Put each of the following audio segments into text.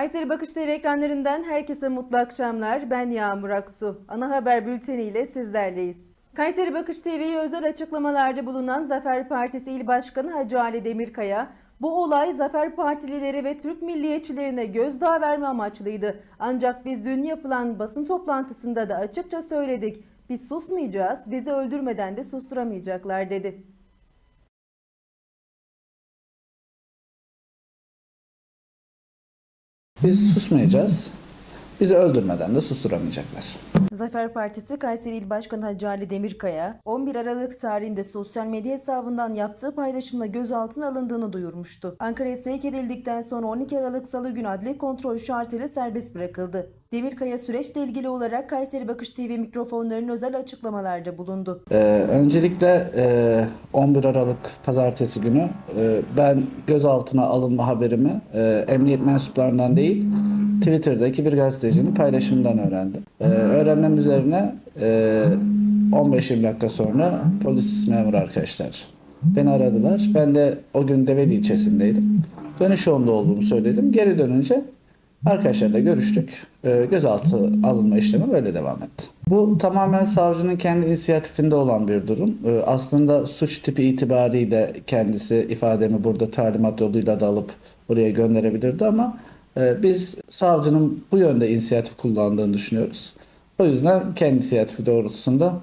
Kayseri Bakış TV ekranlarından herkese mutlu akşamlar. Ben Yağmur Aksu. Ana haber bülteni ile sizlerleyiz. Kayseri Bakış TV'ye özel açıklamalarda bulunan Zafer Partisi İl Başkanı Hacı Ali Demirkaya, bu olay Zafer Partilileri ve Türk milliyetçilerine gözdağı verme amaçlıydı. Ancak biz dün yapılan basın toplantısında da açıkça söyledik. Biz susmayacağız, bizi öldürmeden de susturamayacaklar dedi. Biz susmayacağız. Bizi öldürmeden de susturamayacaklar. Zafer Partisi Kayseri İl Başkanı Hacı Ali Demirkaya, 11 Aralık tarihinde sosyal medya hesabından yaptığı paylaşımla gözaltına alındığını duyurmuştu. Ankara'ya sevk edildikten sonra 12 Aralık Salı günü adli kontrol şartıyla serbest bırakıldı. Demirkaya süreçle ilgili olarak Kayseri Bakış TV mikrofonlarının özel açıklamalarda bulundu. Ee, öncelikle e, 11 Aralık Pazartesi günü e, ben gözaltına alınma haberimi e, emniyet mensuplarından değil Twitter'daki bir gazetecinin paylaşımından öğrendim. E, öğrenmem üzerine e, 15-20 dakika sonra polis memuru arkadaşlar beni aradılar. Ben de o gün Develi ilçesindeydim. Dönüş yolunda olduğumu söyledim. Geri dönünce Arkadaşlarla görüştük. Ee, gözaltı alınma işlemi böyle devam etti. Bu tamamen savcının kendi inisiyatifinde olan bir durum. Ee, aslında suç tipi itibariyle kendisi ifademi burada talimat yoluyla da alıp oraya gönderebilirdi ama e, biz savcının bu yönde inisiyatif kullandığını düşünüyoruz. O yüzden kendi inisiyatifi doğrultusunda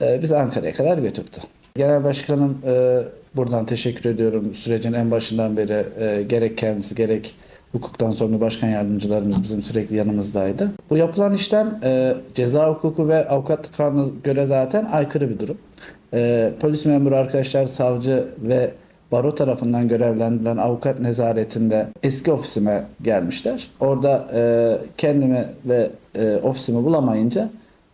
e, bizi Ankara'ya kadar götürdü. Genel Başkanım e, buradan teşekkür ediyorum. Sürecin en başından beri e, gerek kendisi gerek hukuktan sorumlu başkan yardımcılarımız bizim sürekli yanımızdaydı. Bu yapılan işlem ceza hukuku ve avukatlık kanuna göre zaten aykırı bir durum. Polis memuru arkadaşlar, savcı ve baro tarafından görevlendirilen avukat nezaretinde eski ofisime gelmişler. Orada e, kendimi ve e, ofisimi bulamayınca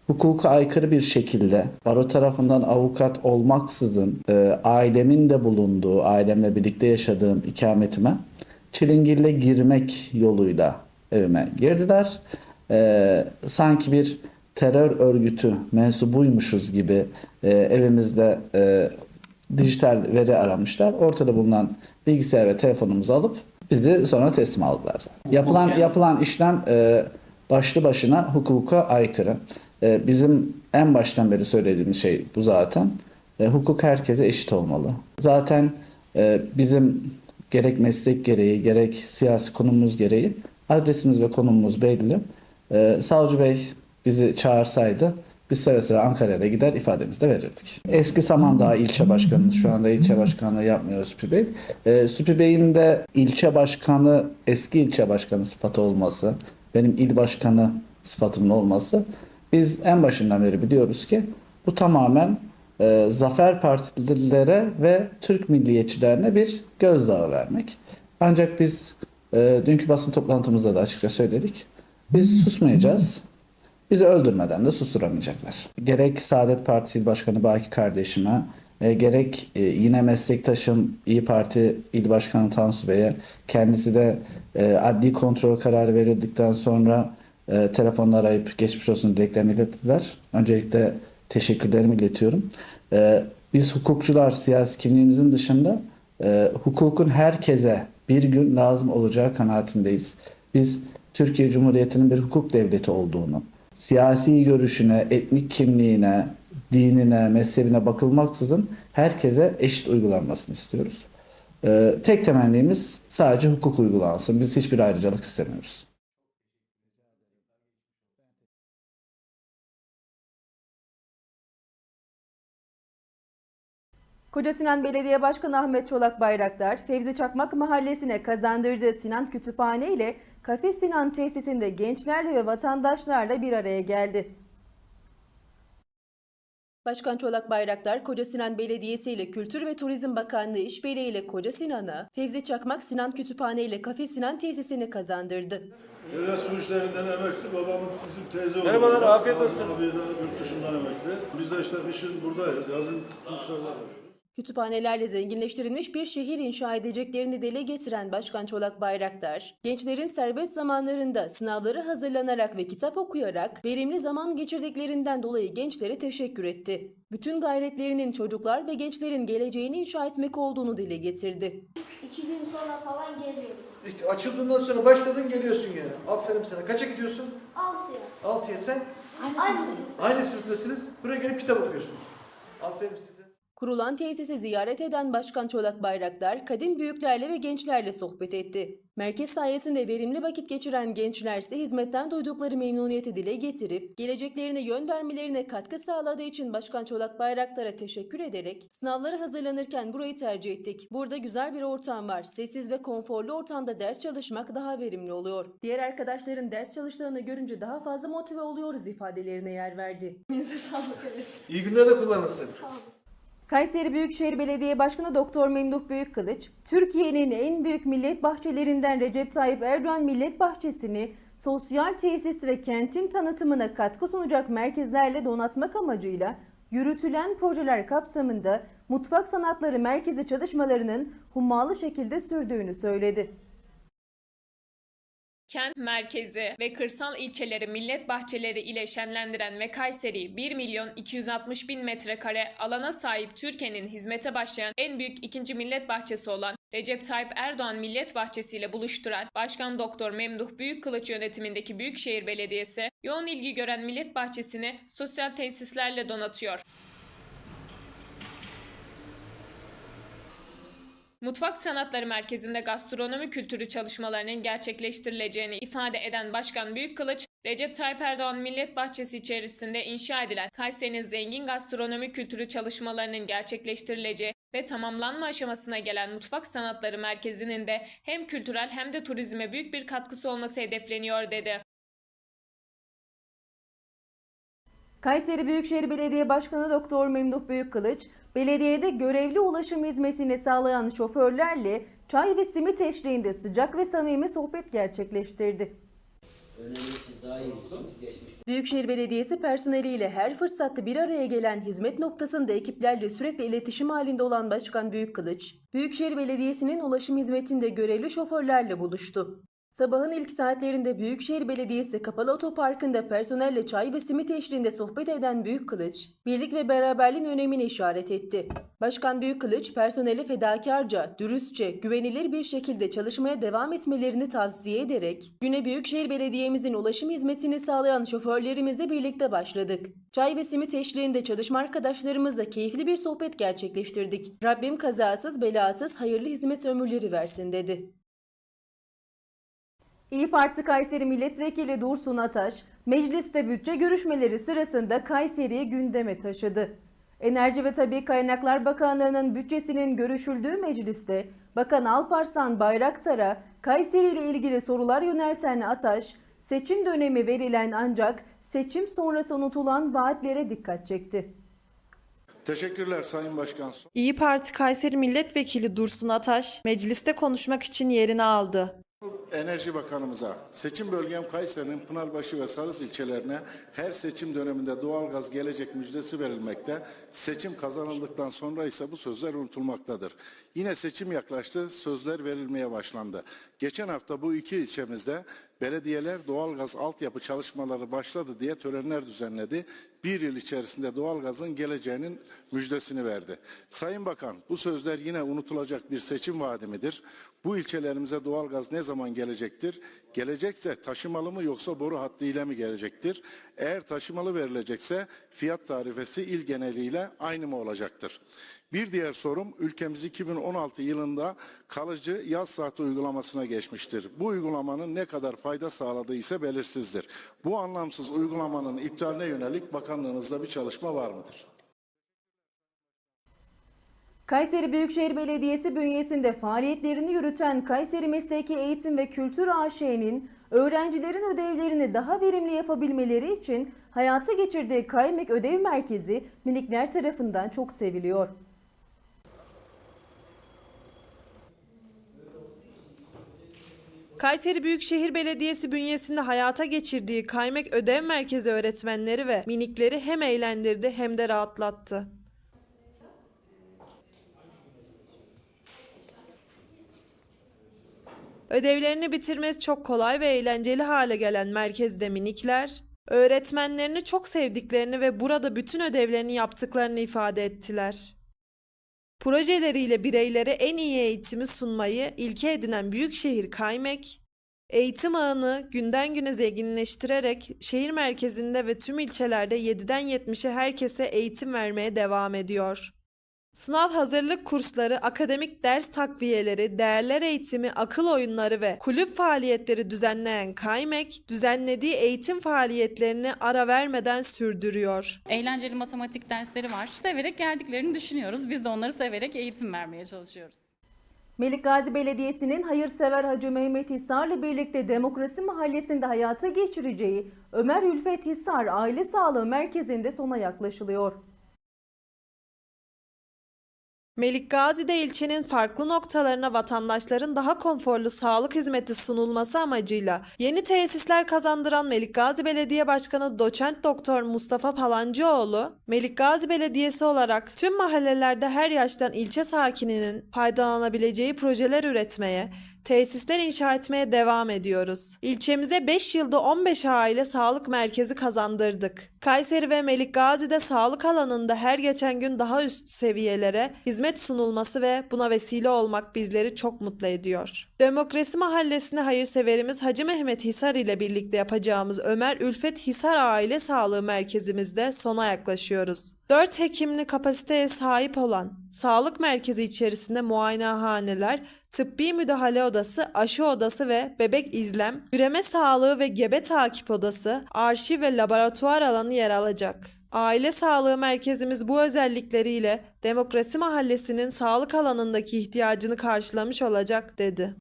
hukuka aykırı bir şekilde baro tarafından avukat olmaksızın e, ailemin de bulunduğu, ailemle birlikte yaşadığım ikametime çilingirle girmek yoluyla evime girdiler. E, sanki bir terör örgütü mensubuymuşuz gibi e, evimizde e, dijital veri aramışlar. Ortada bulunan bilgisayar ve telefonumuzu alıp bizi sonra teslim aldılar. Yapılan yapılan işlem e, başlı başına hukuka aykırı. E, bizim en baştan beri söylediğimiz şey bu zaten. E, hukuk herkese eşit olmalı. Zaten e, bizim gerek meslek gereği gerek siyasi konumumuz gereği adresimiz ve konumumuz belli. E, Savcı Bey bizi çağırsaydı biz sıra sıra Ankara'ya da gider ifademizi de verirdik. Eski Samandağ ilçe başkanımız şu anda ilçe başkanlığı yapmıyor Süpi Bey. E, Süpi Bey'in de ilçe başkanı eski ilçe başkanı sıfatı olması, benim il başkanı sıfatımın olması biz en başından beri biliyoruz ki bu tamamen e, Zafer Partililere ve Türk milliyetçilerine bir gözdağı vermek. Ancak biz e, dünkü basın toplantımızda da açıkça söyledik. Biz susmayacağız. Bizi öldürmeden de susturamayacaklar. Gerek Saadet Partisi İl Başkanı Baki kardeşime, e, gerek e, yine meslektaşım İyi Parti İl Başkanı Tansu Bey'e, kendisi de e, adli kontrol kararı verildikten sonra e, telefonla arayıp geçmiş olsun dileklerini ilettiler. Öncelikle teşekkürlerimi iletiyorum. E, biz hukukçular siyasi kimliğimizin dışında e, hukukun herkese bir gün lazım olacağı kanaatindeyiz. Biz Türkiye Cumhuriyeti'nin bir hukuk devleti olduğunu, siyasi görüşüne, etnik kimliğine, dinine, mezhebine bakılmaksızın herkese eşit uygulanmasını istiyoruz. Ee, tek temennimiz sadece hukuk uygulansın. Biz hiçbir ayrıcalık istemiyoruz. Koca Sinan Belediye Başkanı Ahmet Çolak Bayraktar, Fevzi Çakmak Mahallesi'ne kazandırdığı Sinan Kütüphane ile Kafe Sinan tesisinde gençlerle ve vatandaşlarla bir araya geldi. Başkan Çolak Bayraktar, Koca Sinan Belediyesi ile Kültür ve Turizm Bakanlığı işbirliği ile Koca Sinan'a, Fevzi Çakmak Sinan Kütüphane ile Kafe Sinan tesisini kazandırdı. Devlet su işlerinden emekli, babamın bizim teyze oğlu. Merhabalar, afiyet olsun. Abi de yurt dışından emekli. Biz de işte kışın buradayız, yazın kurslarda. Kütüphanelerle zenginleştirilmiş bir şehir inşa edeceklerini dile getiren Başkan Çolak Bayraktar, gençlerin serbest zamanlarında sınavları hazırlanarak ve kitap okuyarak verimli zaman geçirdiklerinden dolayı gençlere teşekkür etti. Bütün gayretlerinin çocuklar ve gençlerin geleceğini inşa etmek olduğunu dile getirdi. İki gün sonra falan geliyorum. Açıldığından sonra başladın geliyorsun yani. Aferin sana. Kaça gidiyorsun? Altıya. Altıya sen. Aynı. Aynı sınıftasınız. Buraya gelip kitap okuyorsunuz. Aferin size. Kurulan tesisi ziyaret eden Başkan Çolak Bayraktar, kadim büyüklerle ve gençlerle sohbet etti. Merkez sayesinde verimli vakit geçiren gençler ise hizmetten duydukları memnuniyeti dile getirip, geleceklerine yön vermelerine katkı sağladığı için Başkan Çolak Bayraktar'a teşekkür ederek, sınavlara hazırlanırken burayı tercih ettik. Burada güzel bir ortam var. Sessiz ve konforlu ortamda ders çalışmak daha verimli oluyor. Diğer arkadaşların ders çalıştığını görünce daha fazla motive oluyoruz ifadelerine yer verdi. İyi günler de kullanırsın. Kayseri Büyükşehir Belediye Başkanı Doktor Memduh Büyükkılıç, Türkiye'nin en büyük millet bahçelerinden Recep Tayyip Erdoğan Millet Bahçesi'ni sosyal tesis ve kentin tanıtımına katkı sunacak merkezlerle donatmak amacıyla yürütülen projeler kapsamında Mutfak Sanatları Merkezi çalışmalarının hummalı şekilde sürdüğünü söyledi. Kent merkezi ve kırsal ilçeleri millet bahçeleri ile şenlendiren ve Kayseri 1 milyon 260 bin metrekare alana sahip Türkiye'nin hizmete başlayan en büyük ikinci millet bahçesi olan Recep Tayyip Erdoğan Millet Bahçesi ile buluşturan Başkan Doktor Memduh Büyükkılıç yönetimindeki Büyükşehir Belediyesi yoğun ilgi gören millet bahçesini sosyal tesislerle donatıyor. Mutfak Sanatları Merkezi'nde gastronomi kültürü çalışmalarının gerçekleştirileceğini ifade eden Başkan Büyükkılıç, Recep Tayyip Erdoğan Millet Bahçesi içerisinde inşa edilen Kayseri'nin zengin gastronomi kültürü çalışmalarının gerçekleştirileceği ve tamamlanma aşamasına gelen Mutfak Sanatları Merkezi'nin de hem kültürel hem de turizme büyük bir katkısı olması hedefleniyor dedi. Kayseri Büyükşehir Belediye Başkanı Doktor Memduh Büyükkılıç, belediyede görevli ulaşım hizmetini sağlayan şoförlerle çay ve simit eşliğinde sıcak ve samimi sohbet gerçekleştirdi. Büyükşehir Belediyesi personeliyle her fırsatta bir araya gelen hizmet noktasında ekiplerle sürekli iletişim halinde olan Başkan Büyükkılıç, Büyükşehir Belediyesi'nin ulaşım hizmetinde görevli şoförlerle buluştu. Sabahın ilk saatlerinde Büyükşehir Belediyesi kapalı otoparkında personelle çay ve simit eşliğinde sohbet eden Büyükkılıç, birlik ve beraberliğin önemini işaret etti. Başkan Büyükkılıç, personele fedakarca, dürüstçe, güvenilir bir şekilde çalışmaya devam etmelerini tavsiye ederek, güne Büyükşehir Belediye'mizin ulaşım hizmetini sağlayan şoförlerimizle birlikte başladık. Çay ve simit eşliğinde çalışma arkadaşlarımızla keyifli bir sohbet gerçekleştirdik. Rabbim kazasız belasız hayırlı hizmet ömürleri versin dedi. İyi Parti Kayseri Milletvekili Dursun Ataş, mecliste bütçe görüşmeleri sırasında Kayseri'yi gündeme taşıdı. Enerji ve Tabi Kaynaklar Bakanlığı'nın bütçesinin görüşüldüğü mecliste Bakan Alparslan Bayraktar'a Kayseri ile ilgili sorular yönelten Ataş, seçim dönemi verilen ancak seçim sonrası unutulan vaatlere dikkat çekti. Teşekkürler Sayın Başkan. İyi Parti Kayseri Milletvekili Dursun Ataş mecliste konuşmak için yerini aldı. Enerji Bakanımıza seçim bölgem Kayseri'nin Pınarbaşı ve Sarız ilçelerine her seçim döneminde doğalgaz gelecek müjdesi verilmekte. Seçim kazanıldıktan sonra ise bu sözler unutulmaktadır. Yine seçim yaklaştı, sözler verilmeye başlandı. Geçen hafta bu iki ilçemizde belediyeler doğalgaz altyapı çalışmaları başladı diye törenler düzenledi. Bir yıl içerisinde doğalgazın geleceğinin müjdesini verdi. Sayın Bakan bu sözler yine unutulacak bir seçim vaadi midir? Bu ilçelerimize doğalgaz ne zaman gelecektir? Gelecekse taşımalı mı yoksa boru hattı ile mi gelecektir? Eğer taşımalı verilecekse fiyat tarifesi il geneliyle aynı mı olacaktır? Bir diğer sorum ülkemiz 2016 yılında kalıcı yaz saati uygulamasına geçmiştir. Bu uygulamanın ne kadar fayda sağladığı ise belirsizdir. Bu anlamsız uygulamanın iptaline yönelik bakanlığınızda bir çalışma var mıdır? Kayseri Büyükşehir Belediyesi bünyesinde faaliyetlerini yürüten Kayseri Mesleki Eğitim ve Kültür AŞ'nin öğrencilerin ödevlerini daha verimli yapabilmeleri için hayata geçirdiği Kaymek Ödev Merkezi minikler tarafından çok seviliyor. Kayseri Büyükşehir Belediyesi bünyesinde hayata geçirdiği Kaymek Ödev Merkezi öğretmenleri ve minikleri hem eğlendirdi hem de rahatlattı. Ödevlerini bitirmesi çok kolay ve eğlenceli hale gelen merkezde minikler, öğretmenlerini çok sevdiklerini ve burada bütün ödevlerini yaptıklarını ifade ettiler. Projeleriyle bireylere en iyi eğitimi sunmayı ilke edinen Büyükşehir Kaymek, eğitim ağını günden güne zenginleştirerek şehir merkezinde ve tüm ilçelerde 7'den 70'e herkese eğitim vermeye devam ediyor. Sınav hazırlık kursları, akademik ders takviyeleri, değerler eğitimi, akıl oyunları ve kulüp faaliyetleri düzenleyen Kaymek, düzenlediği eğitim faaliyetlerini ara vermeden sürdürüyor. Eğlenceli matematik dersleri var. Severek geldiklerini düşünüyoruz. Biz de onları severek eğitim vermeye çalışıyoruz. Melik Gazi Belediyesi'nin hayırsever Hacı Mehmet Hisar'la birlikte Demokrasi Mahallesi'nde hayata geçireceği Ömer Ülfet Hisar Aile Sağlığı Merkezi'nde sona yaklaşılıyor. Melikgazi'de ilçenin farklı noktalarına vatandaşların daha konforlu sağlık hizmeti sunulması amacıyla yeni tesisler kazandıran Melikgazi Belediye Başkanı Doçent Doktor Mustafa Palancıoğlu, Melikgazi Belediyesi olarak tüm mahallelerde her yaştan ilçe sakininin faydalanabileceği projeler üretmeye, tesisler inşa etmeye devam ediyoruz. İlçemize 5 yılda 15 aile sağlık merkezi kazandırdık. Kayseri ve Melikgazi'de sağlık alanında her geçen gün daha üst seviyelere hizmet sunulması ve buna vesile olmak bizleri çok mutlu ediyor. Demokrasi Mahallesi'ne hayırseverimiz Hacı Mehmet Hisar ile birlikte yapacağımız Ömer Ülfet Hisar Aile Sağlığı Merkezimizde sona yaklaşıyoruz. 4 hekimli kapasiteye sahip olan sağlık merkezi içerisinde muayenehaneler, tıbbi müdahale odası, aşı odası ve bebek izlem, üreme sağlığı ve gebe takip odası, arşiv ve laboratuvar alanı yer alacak. Aile Sağlığı Merkezimiz bu özellikleriyle Demokrasi Mahallesi'nin sağlık alanındaki ihtiyacını karşılamış olacak dedi.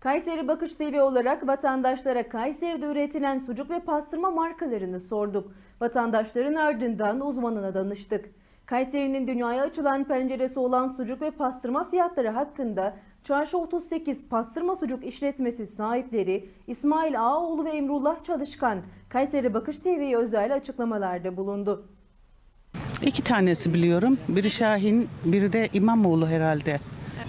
Kayseri Bakış TV olarak vatandaşlara Kayseri'de üretilen sucuk ve pastırma markalarını sorduk. Vatandaşların ardından uzmanına danıştık. Kayseri'nin dünyaya açılan penceresi olan sucuk ve pastırma fiyatları hakkında Çarşı 38 Pastırma Sucuk İşletmesi sahipleri İsmail Ağaoğlu ve Emrullah Çalışkan Kayseri Bakış TV'ye özel açıklamalarda bulundu. İki tanesi biliyorum. Biri Şahin, biri de İmamoğlu herhalde.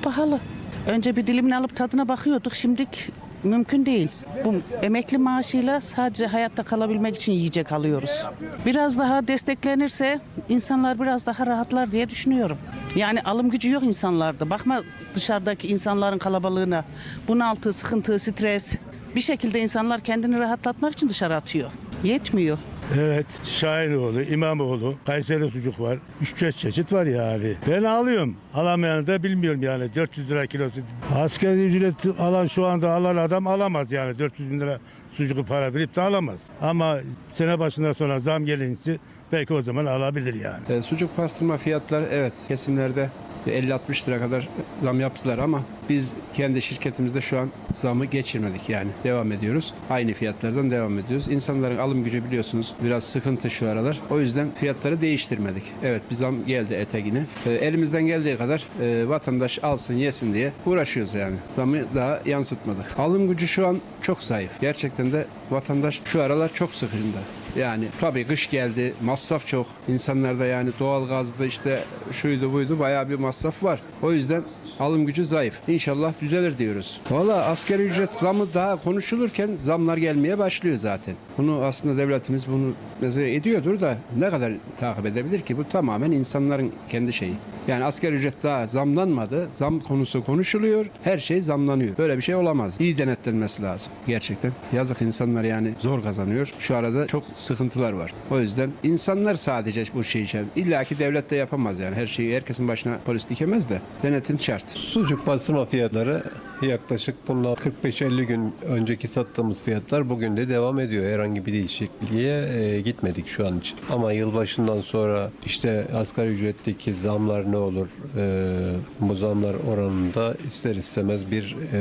Pahalı. Önce bir dilimini alıp tadına bakıyorduk. Şimdilik mümkün değil. Bu emekli maaşıyla sadece hayatta kalabilmek için yiyecek alıyoruz. Biraz daha desteklenirse insanlar biraz daha rahatlar diye düşünüyorum. Yani alım gücü yok insanlarda. Bakma dışarıdaki insanların kalabalığına. Bunaltı, sıkıntı, stres. Bir şekilde insanlar kendini rahatlatmak için dışarı atıyor. Yetmiyor. Evet, Şahinoğlu, İmamoğlu, Kayseri sucuk var. 3-5 çeşit var yani. Ben alıyorum. Alamayanı da bilmiyorum yani. 400 lira kilosu. Asgari ücret alan şu anda alan adam alamaz yani. 400 bin lira sucuğu para verip de alamaz. Ama sene başından sonra zam gelince belki o zaman alabilir yani. E, sucuk pastırma fiyatları evet kesimlerde 50-60 lira kadar zam yaptılar ama biz kendi şirketimizde şu an zamı geçirmedik yani devam ediyoruz. Aynı fiyatlardan devam ediyoruz. İnsanların alım gücü biliyorsunuz biraz sıkıntı şu aralar. O yüzden fiyatları değiştirmedik. Evet bir zam geldi ete yine. E, elimizden geldiği kadar e, vatandaş alsın yesin diye uğraşıyoruz yani. Zamı daha yansıtmadık. Alım gücü şu an çok zayıf. Gerçekten de vatandaş şu aralar çok sıkıntı. Yani tabii kış geldi, masraf çok. İnsanlarda yani doğalgazda işte şuydu buydu bayağı bir masraf var. O yüzden alım gücü zayıf. İnşallah düzelir diyoruz. Valla asgari ücret zamı daha konuşulurken zamlar gelmeye başlıyor zaten. Bunu aslında devletimiz bunu mesela ediyordur da ne kadar takip edebilir ki? Bu tamamen insanların kendi şeyi. Yani asgari ücret daha zamlanmadı. Zam konusu konuşuluyor. Her şey zamlanıyor. Böyle bir şey olamaz. İyi denetlenmesi lazım. Gerçekten. Yazık insanlar yani zor kazanıyor. Şu arada çok sıkıntılar var. O yüzden insanlar sadece bu şeyi için. İlla ki devlet de yapamaz yani. Her şeyi herkesin başına polis dikemez de. Denetim şart. Sucuk pastırma fiyatları yaklaşık bundan 45-50 gün önceki sattığımız fiyatlar bugün de devam ediyor. Herhangi bir değişikliğe e, gitmedik şu an için. Ama yılbaşından sonra işte asgari ücretteki zamlar ne olur? E, bu zamlar oranında ister istemez bir e,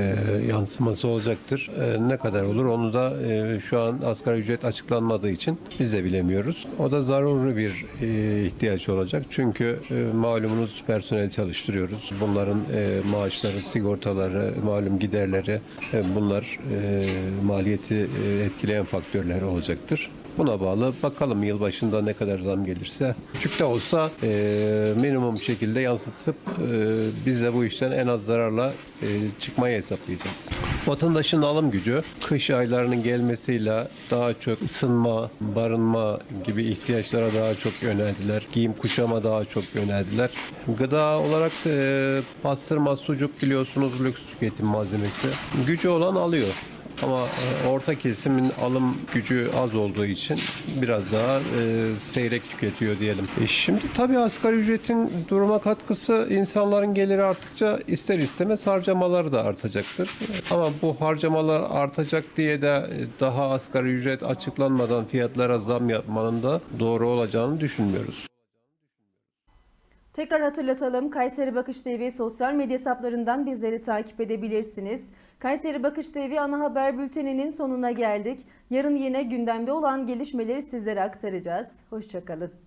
yansıması olacaktır. E, ne kadar olur onu da e, şu an asgari ücret açıklanmadığı için biz de bilemiyoruz. O da zaruri bir e, ihtiyaç olacak. Çünkü e, malumunuz personel çalıştırıyoruz. Bunların e, maaşları, sigortaları malum giderleri e, bunlar e, maliyeti e, etkileyen faktörler olacaktır. Buna bağlı bakalım yılbaşında ne kadar zam gelirse. Küçük de olsa e, minimum şekilde yansıtıp e, biz de bu işten en az zararla e, çıkmayı hesaplayacağız. Vatandaşın alım gücü kış aylarının gelmesiyle daha çok ısınma, barınma gibi ihtiyaçlara daha çok yöneldiler. Giyim kuşama daha çok yöneldiler. Gıda olarak e, pastırma, sucuk biliyorsunuz lüks tüketim malzemesi. Gücü olan alıyor. Ama e, orta kesimin alım gücü az olduğu için biraz daha e, seyrek tüketiyor diyelim. E, şimdi tabii asgari ücretin duruma katkısı insanların geliri arttıkça ister istemez harcamaları da artacaktır. Ama bu harcamalar artacak diye de e, daha asgari ücret açıklanmadan fiyatlara zam yapmanın da doğru olacağını düşünmüyoruz. Tekrar hatırlatalım. Kayseri Bakış TV sosyal medya hesaplarından bizleri takip edebilirsiniz. Kayseri Bakış TV ana haber bülteninin sonuna geldik. Yarın yine gündemde olan gelişmeleri sizlere aktaracağız. Hoşçakalın.